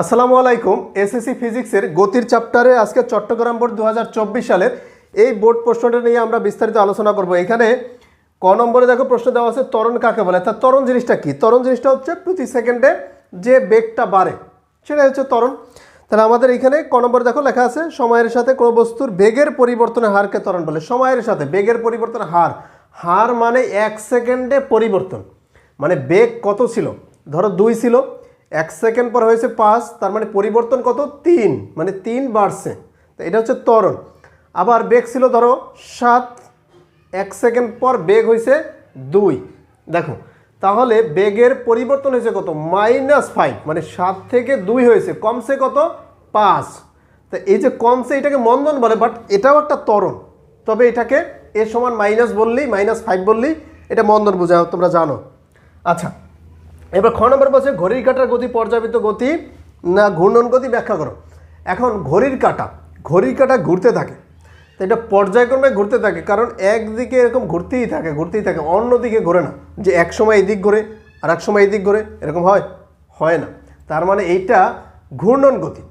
আসসালামু আলাইকুম। এসএসসি ফিজিক্সের গতির চ্যাপ্টারে আজকে চট্টগ্রাম বোর্ড দু হাজার চব্বিশ সালের এই বোর্ড প্রশ্নটা নিয়ে আমরা বিস্তারিত আলোচনা করব। এখানে ক নম্বরে দেখো প্রশ্ন দেওয়া আছে তরণ কাকে বলে? তা তরণ জিনিসটা কি? তরণ জিনিসটা হচ্ছে প্রতি সেকেন্ডে যে বেগটা বাড়ে সেটাই হচ্ছে ত্বরণ। তাহলে আমাদের এখানে ক নম্বরে দেখো লেখা আছে, সময়ের সাথে কোনো বস্তুর বেগের পরিবর্তনের হারকে তরণ বলে। সময়ের সাথে বেগের পরিবর্তনের হার। হার মানে এক সেকেন্ডে পরিবর্তন। মানে বেগ কত ছিল? ধরো দুই ছিল। এক সেকেন্ড পর হয়েছে পাঁচ, তার মানে পরিবর্তন কত? তিন মানে তিন বাড়ছে। তো এটা হচ্ছে ত্বরণ। আবার বেগ ছিল ধরো সাত, এক সেকেন্ড পর বেগ হয়েছে দুই। দেখো, তাহলে বেগের পরিবর্তন হয়েছে কত? মাইনাস ফাইভ মানে সাত থেকে দুই হয়েছে কমসে কত? পাঁচ। তা এই যে কমসে এটাকে মন্দন বলে বাট এটাও একটা ত্বরণ। তবে এটাকে এ সমান মাইনাস বললেই, মাইনাস ফাইভ বললেই এটা মন্দন বোঝা তোমরা জানো। আচ্ছা এবার খ নম্বর বলছে, ঘড়ির কাটার গতি পর্যাবৃত গতি, না ঘূর্ণন গতি ব্যাখ্যা করো। এখন ঘড়ির কাটা ঘড়ির কাটা ঘুরতে থাকে। তো এটা পর্যায়ক্রমে ঘুরতে থাকে, কারণ একদিকে এরকম ঘুরতেই থাকে ঘুরতেই থাকে অন্য দিকে ঘোরে না। যে এক সময় এদিক দিক ঘোরে, আর এক সময় এদিক দিক ঘোরে, এরকম হয় হয় না। তার মানে এইটা ঘূর্ণন গতি।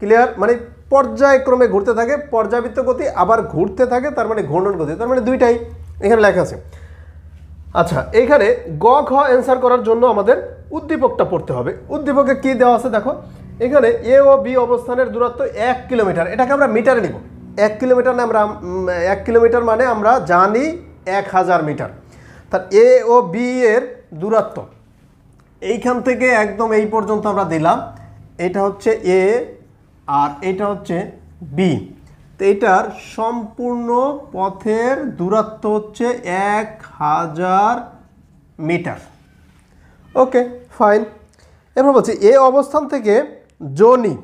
ক্লিয়ার মানে পর্যায়ক্রমে ঘুরতে থাকে পর্যাবৃত্ত গতি, আবার ঘুরতে থাকে, তার মানে ঘূর্ণন গতি। তার মানে দুইটাই এখানে লেখা আছে। আচ্ছা এইখানে গ, ঘ অ্যান্সার করার জন্য আমাদের উদ্দীপকটা পড়তে হবে। উদ্দীপকে কি দেওয়া আছে দেখো? এখানে এ ও বি অবস্থানের দূরত্ব এক কিলোমিটার। এটাকে আমরা মিটারে নিব। এক কিলোমিটার আমরা এক কিলোমিটার মানে আমরা জানি এক হাজার মিটার তার এ ও বি এর দূরত্ব। এইখান থেকে একদম এই পর্যন্ত আমরা দিলাম। এটা হচ্ছে এ আর এটা হচ্ছে বি। তো এটার সম্পূর্ণ পথের দূরত্ব হচ্ছে এক হাজার মিটার। ওকে, ফাইন। এবার বলছি, এ অবস্থান থেকে জনি,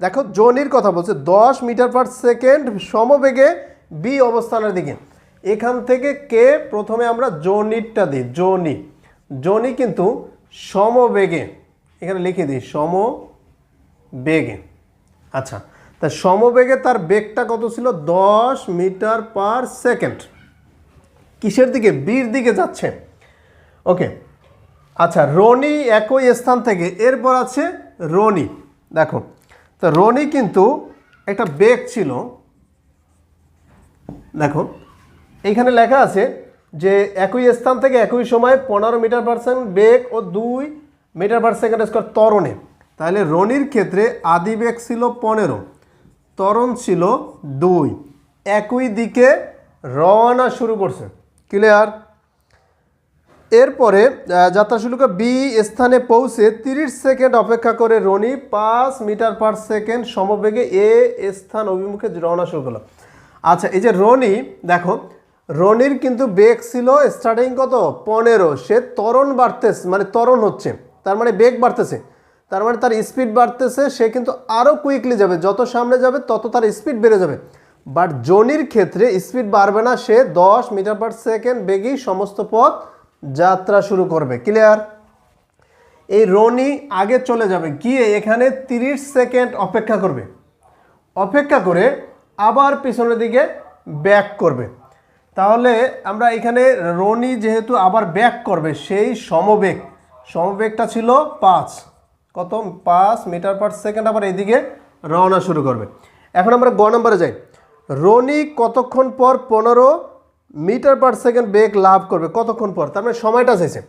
দেখো জনির কথা বলছে, দশ মিটার পার সেকেন্ড সমবেগে বি অবস্থানের দিকে। এখান থেকে কে প্রথমে আমরা জনিরটা দিই, জনি। জনি কিন্তু সমবেগে, এখানে লিখে দিই, সমবেগে। আচ্ছা তা সমবেগে তার বেগটা কত ছিল? দশ মিটার পার সেকেন্ড। কিসের দিকে? বীর দিকে যাচ্ছে। ওকে আচ্ছা রনি একই স্থান থেকে, এরপর আছে রনি। দেখো, তো রনি কিন্তু একটা বেগ ছিল। দেখো, এইখানে লেখা আছে যে একই স্থান থেকে একই সময় পনেরো মিটার পার সেকেন্ড বেগ ও দুই মিটার পার সেকেন্ড স্কোয়ার ত্বরণে। তাহলে রনির ক্ষেত্রে আদি বেগ ছিল পনেরো। ত্বরণ ছিল দুই। একই দিকে রওনা শুরু করছে। ক্লিয়ার এরপরে যাত্রা শুরু করে বি স্থানে পৌঁছে তিরিশ সেকেন্ড অপেক্ষা করে রনি পাঁচ মিটার পার সেকেন্ড সমবেগে এ স্থান অভিমুখে রওনা শুরু করল। আচ্ছা এই যে রনি, দেখো, রনির কিন্তু বেগ ছিল স্টার্টিং কত? পনেরো। সে ত্বরণ বাড়তেছে মানে ত্বরণ হচ্ছে। তার মানে বেগ বাড়তেছে। তার মানে তার স্পিড বাড়তেছে, সে কিন্তু আরও কুইকলি যাবে। যত সামনে যাবে, তত তার স্পিড বেড়ে যাবে। বাট জনির ক্ষেত্রে স্পিড বাড়বে না, সে দশ মিটার পার সেকেন্ড বেগেই সমস্ত পথ যাত্রা শুরু করবে। ক্লিয়ার এই রনি আগে চলে যাবে, গিয়ে এখানে 30 সেকেন্ড অপেক্ষা করবে। অপেক্ষা করে আবার পিছনের দিকে ব্যাক করবে। তাহলে আমরা এখানে রনি যেহেতু আবার ব্যাক করবে, সেই সমবেগ, সমবেগটা ছিল পাঁচ। কত পাঁচ মিটার পার সেকেন্ড আবার এইদিকে রওনা শুরু করবে। এখন আমরা গ নম্বরে যাই। রনি কতক্ষণ পর পনেরো মিটার পার সেকেন্ড বেগ লাভ করবে? কতক্ষণ পর? তার মানে সময়টা চাইছে।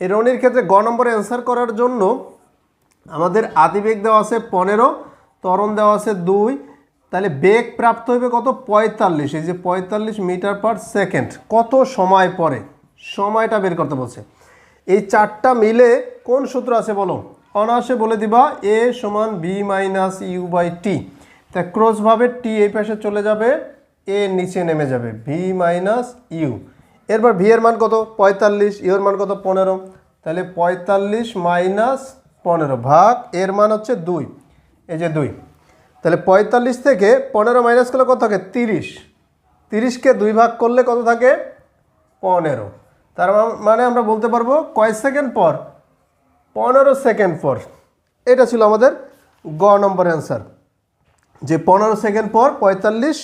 এই রনির ক্ষেত্রে গ নম্বরে অ্যান্সার করার জন্য আমাদের আদি বেগ দেওয়া আছে পনেরো তরণ দেওয়া আছে দুই। তাহলে বেগ প্রাপ্ত হবে কত? পঁয়তাল্লিশ। এই যে পঁয়তাল্লিশ মিটার পার সেকেন্ড। কত সময় পরে? সময়টা বের করতে বলছে। এই চারটা মিলে কোন সূত্র আছে বলো? অনায়াসে বলে দিবা এ সমান v minus u by t. তা ক্রসভাবে টি এই পাশে চলে যাবে, এ নিচে নেমে যাবে, ভি মাইনাস ইউ। এরপর ভি এর মান কত? পঁয়তাল্লিশ, ইউ এর মান কত? পনেরো। তাহলে পঁয়তাল্লিশ মাইনাস পনেরো ভাগ এর মান হচ্ছে দুই, এই যে দুই। তাহলে পঁয়তাল্লিশ থেকে পনেরো মাইনাস করলে কত থাকে? তিরিশ। তিরিশকে দুই ভাগ করলে কত থাকে? পনেরো। তার মানে আমরা বলতে পারব কয় সেকেন্ড পর পনেরো সেকেন্ড পর, এটা ছিল আমাদের গ নম্বর অ্যান্সার যে পনেরো সেকেন্ড পর পঁয়তাল্লিশ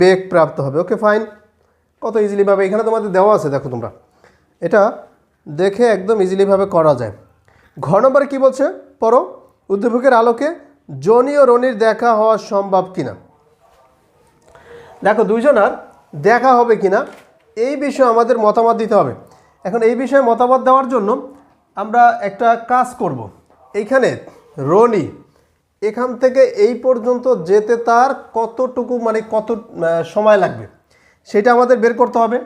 বেগ প্রাপ্ত হবে। ওকে ফাইন কত ইজিলিভাবে এখানে তোমাদের দেওয়া আছে, দেখো তোমরা। এটা দেখে একদম ইজিলিভাবে করা যায়। ঘ নম্বরে কী বলছে? পড়ো, উদ্দীপকের আলোকে জনি ও রনির দেখা হওয়া সম্ভব কিনা? দেখো, দুইজনার দেখা হবে কিনা, এই বিষয়ে আমাদের মতামত দিতে হবে। এখন এই বিষয়ে মতামত দেওয়ার জন্য আমরা একটা কাজ করব। এইখানে রনি এখান থেকে এই পর্যন্ত যেতে তার কতটুকু মানে কত সময় লাগবে সেটা আমাদের বের করতে হবে।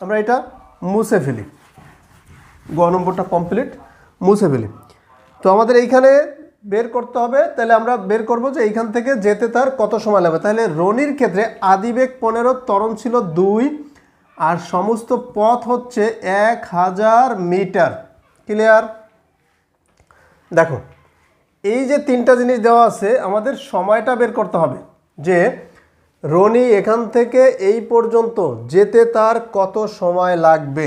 আমরা এটা মুছে ফেলি। গ নম্বরটা কমপ্লিট মুছে ফেলি। তো আমাদের এইখানে বের করতে হবে। তাহলে আমরা বের করব যে এইখান থেকে যেতে তার কত সময় লাগবে। তাহলে রনির ক্ষেত্রে আদিবেগ পনেরো তরণ ছিল দুই, আর সমস্ত পথ হচ্ছে এক হাজার মিটার। ক্লিয়ার দেখো, এই যে তিনটা জিনিস দেওয়া আছে, আমাদের সময়টা বের করতে হবে যে রনি এখান থেকে এই পর্যন্ত যেতে তার কত সময় লাগবে।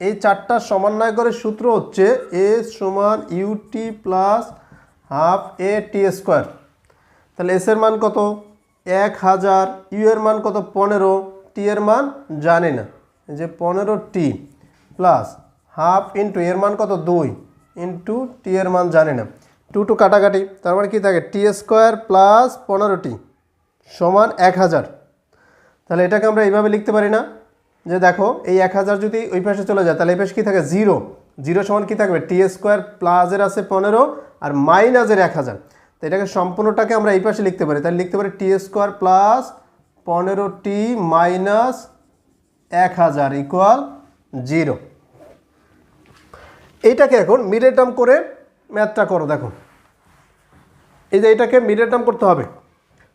এই চারটা সমন্বয় করে সূত্র হচ্ছে এ সমান u t plus half a t square তাহলে এস এর মান কত? এক হাজার। ইউ এর মান কত? পনেরো। টি এর মান জানি না। যে পনেরো টি প্লাস হাফ ইন্টু এর মান কত? দুই। ইন্টু টি এর মান জানি না। টু টু কাটাকাটি, তার মানে কী থাকে? টি স্কোয়ার প্লাস পনেরো টি সমান এক হাজার। তাহলে এটাকে আমরা এইভাবে লিখতে পারি না। যে দেখো, এই এক হাজার যদি ওই পাশে চলে যায়, তাহলে এই পাশে কী থাকে? জিরো। জিরো সমান কী থাকবে? টি স্কোয়ার প্লাসের আছে পনেরো আর মাইনাসের এক হাজার। তো এটাকে সম্পূর্ণটাকে আমরা এই পাশে লিখতে পারি। তাহলে লিখতে পারি টি স্কোয়ার প্লাস পনেরো টি মাইনাস এক হাজার ইকুয়াল জিরো। এইটাকে এখন মিডল টার্ম করে ম্যাথটা করো, দেখো। এই যে এটাকে মিডল টার্ম করতে হবে।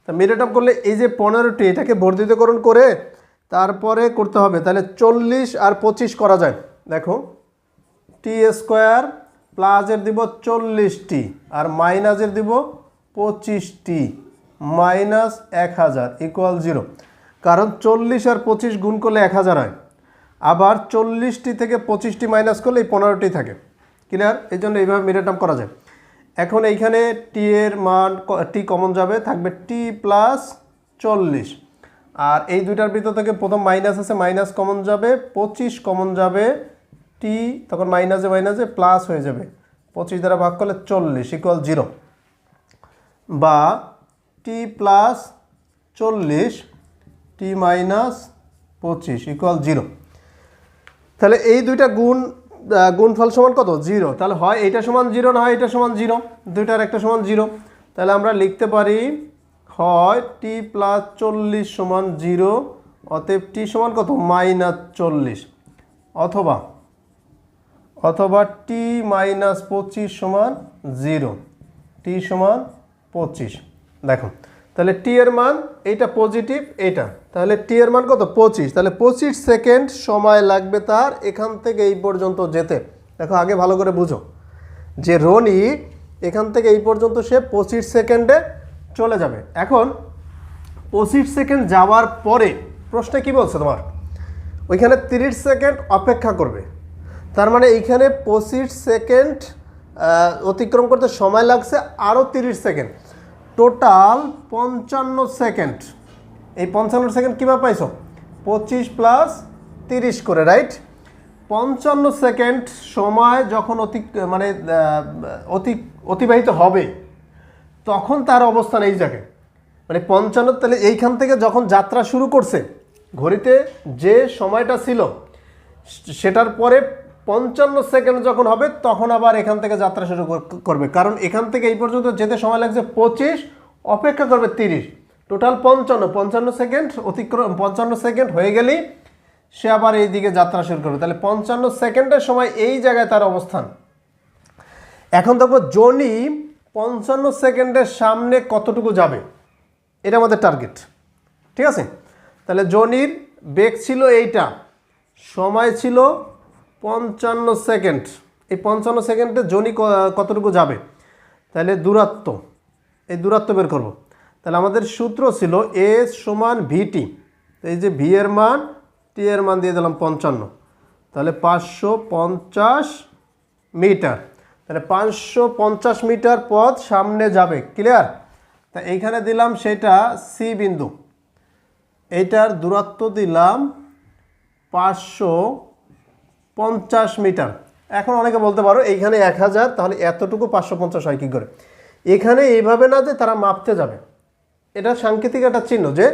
তা মিডল টার্ম করলে এই যে পনেরোটি এটাকে বর্ধিতকরণ করে তারপরে করতে হবে, তাহলে চল্লিশ আর পঁচিশ করা যায়। দেখো টি স্কোয়ার প্লাসের দিব চল্লিশটি আর মাইনাসের দিব পঁচিশটি। মাইনাস এক হাজার ইকুয়াল জিরো কারণ চল্লিশ আর পঁচিশ গুণ করলে এক হাজার হয়। আবার চল্লিশটি থেকে পঁচিশটি মাইনাস করলে এই পনেরোটি থাকে। ক্লিয়ার এই জন্য এইভাবে মিডল করা যায়। এখন এইখানে টি এর মান টি কমন যাবে, থাকবে টি প্লাস চল্লিশ। আর এই দুইটার ভিতর থেকে প্রথম মাইনাস আছে মাইনাস কমন যাবে, পঁচিশ কমন যাবে টি তখন মাইনাসে মাইনাসে প্লাস হয়ে যাবে। পঁচিশ দ্বারা ভাগ করলে চল্লিশ ইকুয়াল জিরো বা টি প্লাস চল্লিশ টি মাইনাস পঁচিশ ইকুয়াল জিরো তাহলে এই দুইটা গুণ গুণফল সমান কত? জিরো। তাহলে হয় এইটা সমান জিরো, না হয় এটা সমান জিরো? দুইটার একটা সমান জিরো। তাহলে আমরা লিখতে পারি, হয় টি প্লাস চল্লিশ সমান জিরো, অতএব টি সমান কত? মাইনাস চল্লিশ। অথবা অথবা টি মাইনাস পঁচিশ সমান জিরো। টি সমান পঁচিশ। দেখো তাহলে টি এর মান, এইটা পজিটিভ এইটা। তাহলে টি এর মান কত? পঁচিশ। তাহলে পঁচিশ সেকেন্ড সময় লাগবে তার এখান থেকে এই পর্যন্ত যেতে। দেখো, আগে ভালো করে বুঝো। যে রনি এখান থেকে এই পর্যন্ত সে পঁচিশ সেকেন্ডে চলে যাবে। এখন পঁচিশ সেকেন্ড যাওয়ার পরে প্রশ্নে কি বলছে তোমার? ওইখানে তিরিশ সেকেন্ড অপেক্ষা করবে। তার মানে এইখানে পঁচিশ সেকেন্ড অতিক্রম করতে সময় লাগছে আরও তিরিশ সেকেন্ড টোটাল পঞ্চান্ন সেকেন্ড। এই পঞ্চান্ন সেকেন্ড কীভাবে পাইছো? পঁচিশ প্লাস তিরিশ করে রাইট পঞ্চান্ন সেকেন্ড সময় যখন অতি মানে অতি অতিবাহিত হবে, তখন তার অবস্থান এই জায়গায়। মানে পঞ্চান্ন, তাহলে এইখান থেকে যখন যাত্রা শুরু করছে, ঘড়িতে যে সময়টা ছিল, সেটার পরে পঞ্চান্ন সেকেন্ড যখন হবে, তখন আবার এখান থেকে যাত্রা শুরু কর- করবে। কারণ এখান থেকে এই পর্যন্ত যেতে সময় লাগছে পঁচিশ, অপেক্ষা করবে তিরিশ। টোটাল পঞ্চান্ন পঞ্চান্ন সেকেন্ড অতিক্রম, পঞ্চান্ন সেকেন্ড হয়ে গেলেই সে আবার এই দিকে যাত্রা শুরু করবে। তাহলে পঞ্চান্ন সেকেন্ডের সময় এই জায়গায় তার অবস্থান। এখন দেখো জনি পঞ্চান্ন সেকেন্ডের সামনে কতটুকু যাবে? এটা আমাদের টার্গেট ঠিক আছে? তাহলে জনির বেগ ছিল এইটা, সময় ছিল পঞ্চান্ন সেকেন্ড। এই পঞ্চান্ন সেকেন্ডে জনি কতটুকু যাবে? তাহলে দূরত্ব। এই দূরত্ব বের করব। তাহলে আমাদের সূত্র ছিল এ সমান ভিটি এই যে ভি এর মান টি এর মান দিয়ে দিলাম পঞ্চান্ন। তাহলে পাঁচশো পঞ্চাশ মিটার। তাহলে পাঁচশো পঞ্চাশ মিটার পথ সামনে যাবে। ক্লিয়ার তা এইখানে দিলাম সেটা সি বিন্দু। এইটার দূরত্ব দিলাম পাঁচশো পঞ্চাশ মিটার। এখন অনেকে বলতে পারো এইখানে এক হাজার, তাহলে এতটুকু পাঁচশো পঞ্চাশ হয় কী করে? এখানে এইভাবে না যে তারা মাপতে যাবে। এটা সাংকেতিক একটা চিহ্ন যে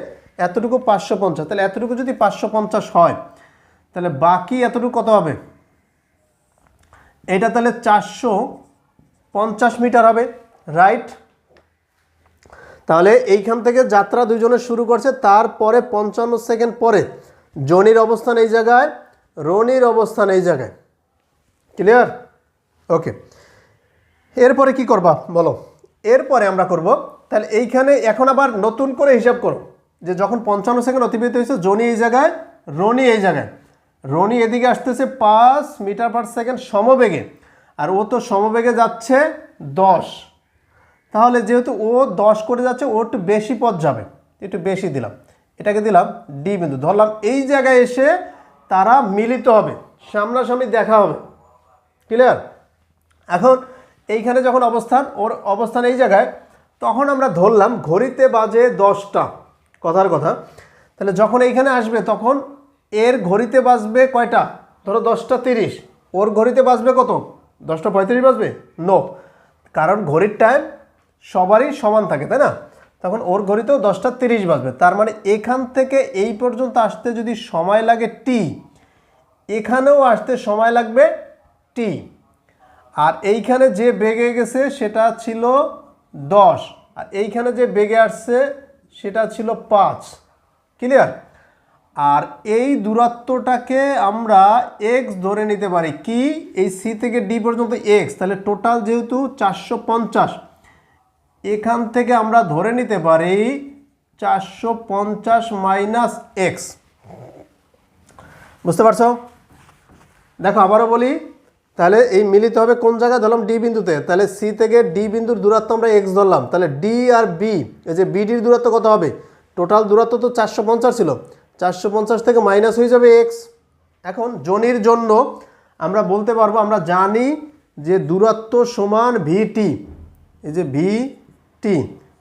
এতটুকু পাঁচশো পঞ্চাশ, তাহলে এতটুকু যদি পাঁচশো পঞ্চাশ হয়, তাহলে বাকি এতটুকু কত হবে? এটা তাহলে চারশো পঞ্চাশ মিটার হবে, রাইট? তাহলে এইখান থেকে যাত্রা দুজনে শুরু করছে, তারপরে পঞ্চান্ন সেকেন্ড পরে জনির অবস্থান এই জায়গায়। রনির অবস্থান এই জায়গায়। ক্লিয়ার ওকে এরপরে কি করবা? বলো। এরপরে আমরা করব, তাহলে এইখানে এখন আবার নতুন করে হিসাব করো, যে যখন পঞ্চান্ন সেকেন্ড অতিবাহিত হয়েছে, জনি এই জায়গায়, রনি এই জায়গায়। রনি এদিকে আসতেছে পাঁচ মিটার পার সেকেন্ড সমবেগে, আর ও তো সমবেগে যাচ্ছে দশ। তাহলে যেহেতু ও দশ করে যাচ্ছে, ও একটু বেশি পথ যাবে। একটু বেশি দিলাম। এটাকে দিলাম ডি বিন্দু। ধরলাম এই জায়গায় এসে তারা মিলিত হবে, সামনাসামনি দেখা হবে। ক্লিয়ার এখন এইখানে যখন অবস্থান, ওর অবস্থান এই জায়গায়, তখন আমরা ধরলাম ঘড়িতে বাজে দশটা। কথার কথা। তাহলে যখন এইখানে আসবে, তখন এর ঘড়িতে বাজবে কয়টা? ধরো দশটা তিরিশ। ওর ঘড়িতে বাজবে কত? দশটা পঁয়ত্রিশ বাজবে? নো কারণ ঘড়ির টাইম সবারই সমান থাকে, তাই না? তখন ওর ঘড়িতেও দশটা তিরিশ বাজবে। তার মানে এখান থেকে এই পর্যন্ত আসতে যদি সময় লাগে টি এখানেও আসতে সময় লাগবে টি আর এইখানে যে বেগে গেছে সেটা ছিল দশ। আর এইখানে যে বেগে আসছে সেটা ছিল পাঁচ। ক্লিয়ার আর এই দূরত্বটাকে আমরা এক্স ধরে নিতে পারি। কি? এই সি থেকে ডি পর্যন্ত এক্স তাহলে টোটাল যেহেতু চারশো পঞ্চাশ। এখান থেকে আমরা ধরে নিতে পারি চারশো পঞ্চাশ মাইনাস এক্স। বুঝতে পারছ? দেখো, আবারও বলি, তাহলে এই মিলিত হবে কোন জায়গায়? ধরলাম ডি বিন্দুতে। তাহলে সি থেকে ডি বিন্দুর দূরত্ব আমরা এক্স ধরলাম। তাহলে ডি আর বি, এই যে বিডির দূরত্ব কত হবে? টোটাল দূরত্ব তো চারশো পঞ্চাশ ছিল। চারশো পঞ্চাশ থেকে মাইনাস হয়ে যাবে এক্স। এখন জনির জন্য আমরা বলতে পারব, আমরা জানি যে দূরত্ব সমান ভিটি এই যে ভি টি,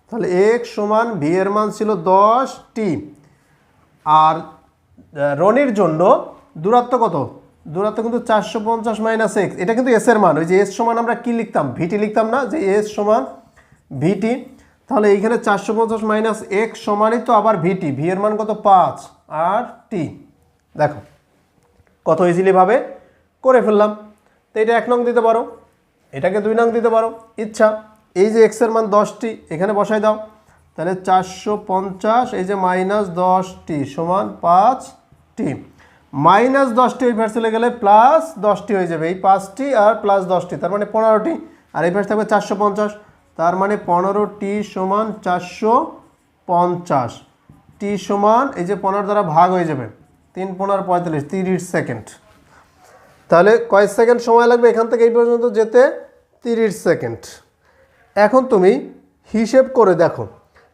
তাহলে এক্স সমান ভি এর মান ছিল দশ টি। আর রনির জন্য দূরত্ব কত? দূরত্ব কিন্তু চারশো পঞ্চাশ মাইনাস এক্স এটা কিন্তু এস এর মান। ওই যে এস সমান আমরা কি লিখতাম? ভিটি লিখতাম না, যে এস সমান ভিটি তাহলে এইখানে চারশো পঞ্চাশ মাইনাস এক্স সমানই তো আবার ভিটি ভি এর মান কত? পাঁচ। আর টি। দেখো, কত ইজিলিভাবে করে ফেললাম। তো এটা এক নং দিতে পারো। এটাকে দুই নং দিতে পারো। ইচ্ছা। এই যে এক্সের মান দশটি, এখানে বসাই দাও। তাহলে চারশো পঞ্চাশ, এই যে মাইনাস দশটি সমান পাঁচ টি মাইনাস দশটি ওই পাশ চলে গেলে প্লাস দশটি হয়ে যাবে। এই পাঁচটি আর প্লাস দশটি, তার মানে পনেরোটি। আর এই পাশ থাকবে চারশো পঞ্চাশ, তার মানে পনেরোটি সমান চারশো পঞ্চাশ। টি সমান, এই যে পনেরো দ্বারা ভাগ হয়ে যাবে। তিন পনেরো পঁয়তাল্লিশ, তিরিশ সেকেন্ড। তাহলে কয়েক সেকেন্ড সময় লাগবে এখান থেকে এই পর্যন্ত যেতে, তিরিশ সেকেন্ড। এখন তুমি হিসেব করে দেখো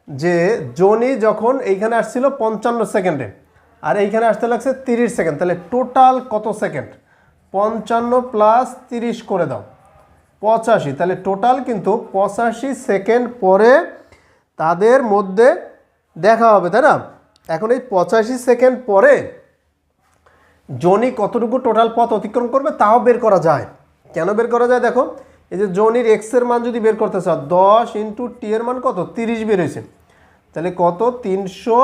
যে জনি যখন এইখানে আসছিল পঞ্চান্ন সেকেন্ডে, আর এইখানে আসতে লাগছে তিরিশ সেকেন্ড, তাহলে টোটাল কত সেকেন্ড? পঞ্চান্ন প্লাস তিরিশ করে দাও, পঁচাশি। তাহলে টোটাল কিন্তু পঁচাশি সেকেন্ড পরে তাদের মধ্যে দেখা হবে, তাই না? এখন এই পঁচাশি সেকেন্ড পরে জনি কতটুকু টোটাল পথ অতিক্রম করবে তাও বের করা যায়। কেন বের করা যায়? দেখো এই যে জনির এক্সের মান যদি বের করতে চাও, দশ ইন্টু টি এর মান কত? তিরিশ বেরোয়েছে তাহলে কত? তিনশো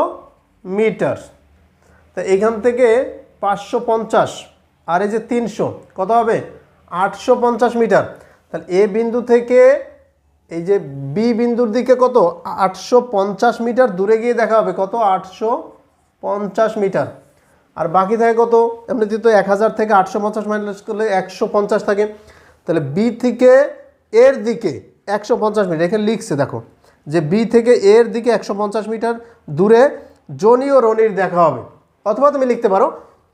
মিটার। তা এখান থেকে পাঁচশো পঞ্চাশ। আর এই যে তিনশো, কত হবে? আটশো পঞ্চাশ মিটার। তাহলে এ বিন্দু থেকে এই যে বি বিন্দুর দিকে কত? আটশো পঞ্চাশ মিটার দূরে গিয়ে দেখা হবে। কত? আটশো পঞ্চাশ মিটার। আর বাকি থাকে কত? এমনিতে তো এক হাজার থেকে আটশো পঞ্চাশ মাইনাস করলে একশো পঞ্চাশ থাকে। তাহলে বি থেকে এর দিকে একশো পঞ্চাশ মিটার, এখানে লিখছে দেখো, যে বি থেকে এর দিকে একশো পঞ্চাশ মিটার দূরে জনি ও রনির দেখা হবে। অথবা তুমি লিখতে পারো,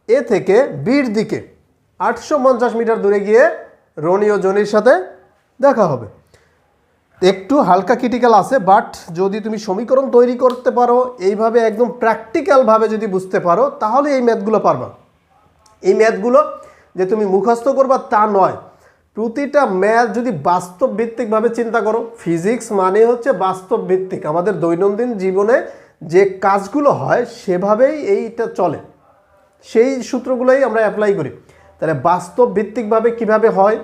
এ থেকে বির দিকে আটশো পঞ্চাশ মিটার দূরে গিয়ে রনি ও জনির সাথে দেখা হবে। একটু হালকা ক্রিটিক্যাল আছে বাট যদি তুমি সমীকরণ তৈরি করতে পারো, এইভাবে একদম প্র্যাকটিক্যালভাবে যদি বুঝতে পারো, তাহলে এই ম্যাথগুলো পারবা। এই ম্যাথগুলো যে তুমি মুখস্থ করবা তা নয় প্রতিটা ম্যাথ যদি বাস্তব ভিত্তিকভাবে চিন্তা করো ফিজিক্স মানে হচ্ছে বাস্তব ভিত্তিক আমাদের দৈনন্দিন জীবনে যে কাজগুলো হয়, সেভাবেই এইটা চলে। সেই সূত্রগুলোই আমরা অ্যাপ্লাই করি। তাহলে বাস্তব ভিত্তিকভাবে কীভাবে হয়,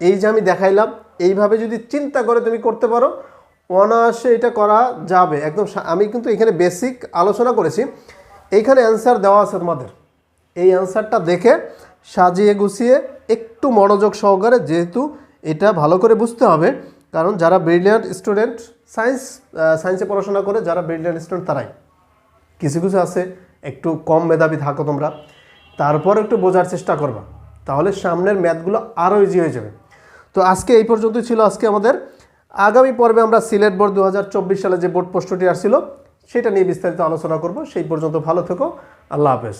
এই যে আমি দেখাইলাম, এইভাবে যদি চিন্তা করে তুমি করতে পারো, অনায়াসে এটা করা যাবে। একদম আমি কিন্তু এখানে বেসিক আলোচনা করেছি। এইখানে অ্যান্সার দেওয়া আছে তোমাদের। এই অ্যান্সারটা দেখে সাজিয়ে গুছিয়ে একটু মনোযোগ সহকারে যেহেতু এটা ভালো করে বুঝতে হবে, কারণ যারা ব্রিলিয়ান্ট স্টুডেন্ট সায়েন্স সায়েন্সে পড়াশোনা করে, যারা ব্রিলিয়ান্ট স্টুডেন্ট তারাই। কিছু কিছু আছে, একটু কম মেধাবী থাকো তোমরা। তারপর একটু বোঝার চেষ্টা করবা, তাহলে সামনের ম্যাথগুলো আরও ইজি হয়ে যাবে। তো আজকে এই পর্যন্তই ছিল আজকে আমাদের। আগামী পর্বে আমরা সিলেট বোর্ড দু হাজার চব্বিশ সালে যে বোর্ড প্রশ্নটি আসছিল, সেটা নিয়ে বিস্তারিত আলোচনা করব। সেই পর্যন্ত ভালো থেকো। আল্লাহ হাফেজ।